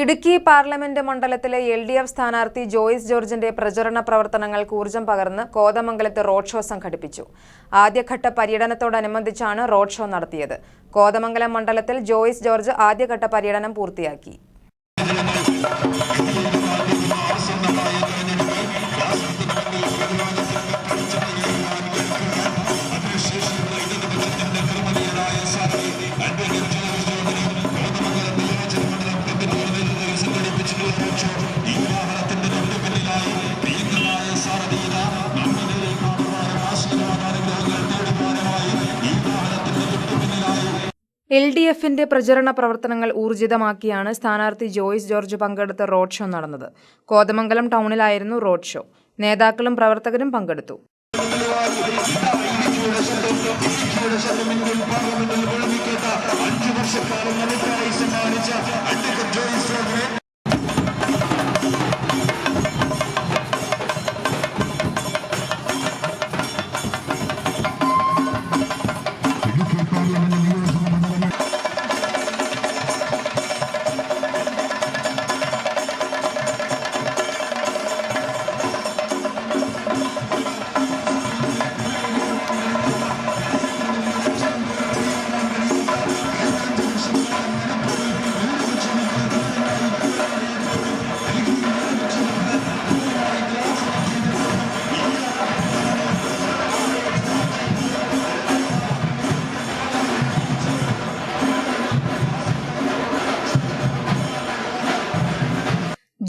Idukki parliament മണ്ഡലത്തിലെ L D F സ്ഥാനാർത്ഥി ജോയിസ് ജോർജിന്റെ പ്രചരണ പ്രവർത്തനങ്ങൾക്ക് ഊർജം പകർന്ന് കോതമംഗലത്ത് റോഡ് ഷോ സംഘടിപ്പിച്ചു. ആദ്യഘട്ട പര്യടനത്തോടനുബന്ധിച്ചാണ് റോഡ് ഷോ നടത്തിയത്. കോതമംഗലം മണ്ഡലത്തിൽ ജോയിസ് ജോർജ് ആദ്യഘട്ട പര്യടനം പൂർത്തിയാക്കി. എൽ ഡി എഫിന്റെ പ്രചരണ പ്രവർത്തനങ്ങൾ ഊർജിതമാക്കിയാണ് സ്ഥാനാർത്ഥി ജോയിസ് ജോർജ് പങ്കെടുത്ത റോഡ് ഷോ നടന്നത്. കോതമംഗലം ടൗണിലായിരുന്നു റോഡ് ഷോ. നേതാക്കളും പ്രവർത്തകരും പങ്കെടുത്തു.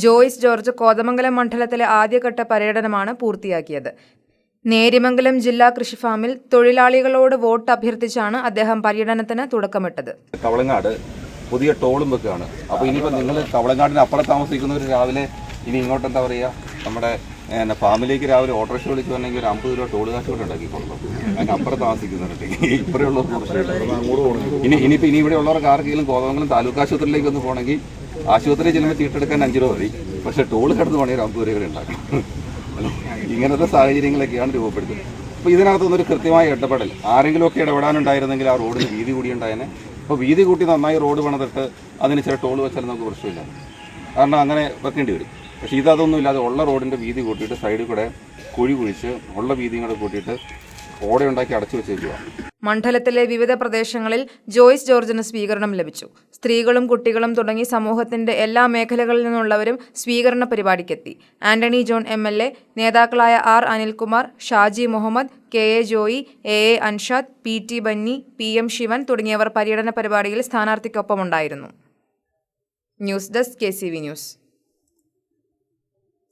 ജോർജ് കോതമംഗലം മണ്ഡലത്തിലെ ആദ്യഘട്ട പര്യടനമാണ് പൂർത്തിയാക്കിയത്. നേര്യമംഗലം ജില്ലാ കൃഷിഫാമിൽ തൊഴിലാളികളോട് വോട്ട് അഭ്യർത്ഥിച്ചാണ് അദ്ദേഹം പര്യടനത്തിന് തുടക്കമിട്ടത്. കവളങ്ങാട് പുതിയ ടോളും വെക്കുകയാണ്. അപ്പോൾ ഇനിയിപ്പോൾ നിങ്ങൾ കവളങ്ങാടിന് അപ്പുറം താമസിക്കുന്നവർ രാവിലെ ഇനി ഇങ്ങോട്ട് എന്താ പറയുക നമ്മുടെ ഫാമിലേക്ക് രാവിലെ ഓട്ടോറിക്ഷ വിളിച്ച് വന്നെങ്കിൽ ഒരു അമ്പത് രൂപ ടോൾ കാശ് കൂടെ ഉണ്ടാക്കി കൊടുക്കും. അതിന് അപ്പുറം താമസിക്കുന്നുണ്ട് പ്രശ്നമില്ല. ഇനി ഇനിയിപ്പോൾ ഇനി ഇവിടെ ഉള്ളവർക്ക് ആർക്കെങ്കിലും കോതമംഗലം താലൂക്ക് ആശുപത്രിയിലേക്ക് ഒന്ന് പോകണമെങ്കിൽ ആശുപത്രി ചെല്ലുമ്പോൾ ചീട്ടെടുക്കാൻ അഞ്ച് രൂപ മതി. പക്ഷെ ടോൾ കടന്ന് വേണമെങ്കിൽ അമ്പത് രൂപ കൂടെ ഉണ്ടാക്കണം ഇങ്ങനത്തെ സാഹചര്യങ്ങളൊക്കെയാണ് രൂപപ്പെടുത്തുന്നത്. അപ്പോൾ ഇതിനകത്തൊന്നൊരു കൃത്യമായ ഇടപെടൽ. ആരെങ്കിലുമൊക്കെ ഇടപെടാനുണ്ടായിരുന്നെങ്കിൽ ആ റോഡിന് വീതി കൂടി ഉണ്ടായേനെ. അപ്പോൾ വീതി കൂട്ടി നന്നായി റോഡ് പണിതിട്ട് അതിന് ചില ടോൾ വെച്ചാൽ നമുക്ക് പ്രശ്നമില്ല. കാരണം അങ്ങനെ വെക്കേണ്ടി വരും. പക്ഷേ ഇതൊന്നും ഇല്ലാതെ ഉള്ള റോഡിന്റെ വീതി കൂട്ടിയിട്ട് സൈഡിൽ കൂടെ കുഴി കുഴിച്ച് ഉള്ള വീതിയും കൂടെ കൂട്ടിയിട്ട് ഓടെ ഉണ്ടാക്കി അടച്ചു വെച്ചേക്കുക മണ്ഡലത്തിലെ വിവിധ പ്രദേശങ്ങളിൽ ജോയിസ് ജോർജിന് സ്വീകരണം ലഭിച്ചു. സ്ത്രീകളും കുട്ടികളും തുടങ്ങി സമൂഹത്തിന്റെ എല്ലാ മേഖലകളിൽ നിന്നുള്ളവരും സ്വീകരണ പരിപാടിക്കെത്തി. Antony John M L A നേതാക്കളായ R Anilkumar Shaji Muhammad K A Joy A A Anshad P T Benny P M Sivan തുടങ്ങിയവർ പര്യടന പരിപാടിയിൽ സ്ഥാനാർത്ഥിക്കൊപ്പമുണ്ടായിരുന്നു. News desk K C V news.